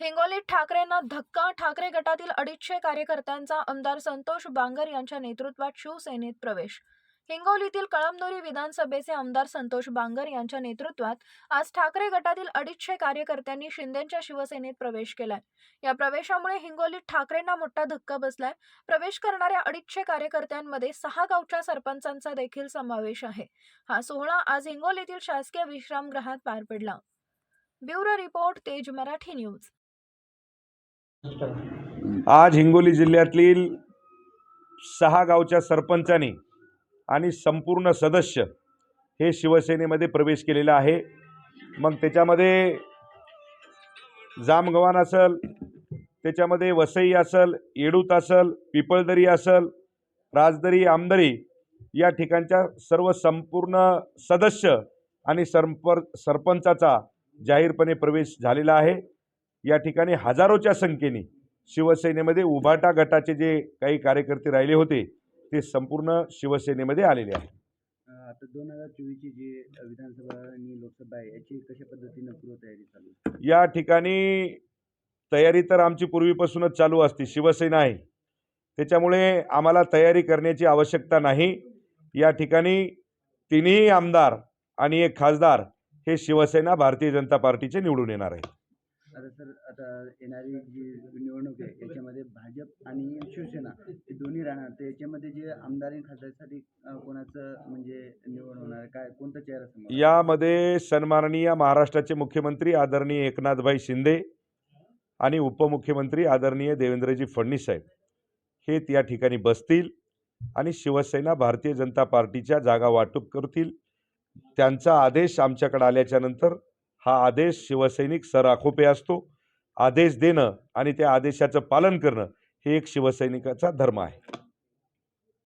हिंगोलीत ठाकरेंना धक्का ठाकरे गटातील अडीचशे कार्यकर्त्यांचा आमदार संतोष बांगर यांच्या नेतृत्वात शिवसेनेत प्रवेश. हिंगोलीतील कळमनुरी विधानसभेचे आमदार संतोष बांगर यांच्या नेतृत्वात आज ठाकरे गटातील अडीचशे कार्यकर्त्यांनी शिंदेच्या शिवसेनेत प्रवेश केलाय. या प्रवेशामुळे हिंगोलीत ठाकरेंना मोठा धक्का बसलाय. प्रवेश करणाऱ्या अडीचशे कार्यकर्त्यांमध्ये सहा गावच्या सरपंचांचा देखील समावेश आहे. हा सोहळा आज हिंगोलीतील शासकीय विश्रामगृहात पार पडला. ब्युरो रिपोर्ट तेज मराठी न्यूज. आज हिंगोली जिल्ह्यातील सहा गावच्या सरपंचांनी आणि संपूर्ण सदस्य हे शिवसेनेमध्ये प्रवेश केलेला आहे. मग त्याच्यामध्ये जामगव्हाण असल त्याच्यामध्ये वसई असल येडूत असल पिपळदरी असल राजदरी आमदरी या ठिकाणच्या सर्व संपूर्ण सदस्य आणि सरपर सरपंचाचा जाहीरपणे प्रवेश झालेला आहे. या ठिकाणी हजारोच्या संख्येने शिवसेनेमध्ये उभाटा गटाचे जे काही कार्यकर्ते राहिले होते ते संपूर्ण शिवसेनेमध्ये आलेले आहेत. आता दोन हजार चोवीसची जी विधानसभा आणि लोकसभा आहे याची कशा पद्धतीनं पूर्वतयारी चालू? या ठिकाणी तयारी तर आमची पूर्वीपासूनच चालू असते शिवसेना आहे. त्याच्यामुळे आम्हाला तयारी करण्याची आवश्यकता नाही. या ठिकाणी तिन्ही आमदार आणि एक खासदार हे शिवसेना भारतीय जनता पार्टीचे निवडून येणार आहे आता सर आता येणारी जी निवडणूक आहे याच्यामध्ये भाजप आणि शिवसेना हे दोन्ही राहणार. तर याच्यामध्ये जे आमदार आणि खासदारसाठी कोणाचं म्हणजे निवड होणार? काय कोणता चेहरा समोर? यामध्ये सन्माननीय महाराष्ट्राचे मुख्यमंत्री आदरणीय एकनाथभाई शिंदे आणि उपमुख्यमंत्री आदरणीय देवेंद्रजी फडणवीस साहेब. हे या ठिकाणी बसतील आणि शिवसेना भारतीय जनता पार्टीच्या जागा वाटप करतील. त्यांचा आदेश आमच्याकडे आल्याच्यानंतर हा आदेश शिवसैनिक सराखोपे असतो. आदेश देणं आणि त्या आदेशाचं पालन करणं हे एक शिवसैनिकाचा धर्म आहे.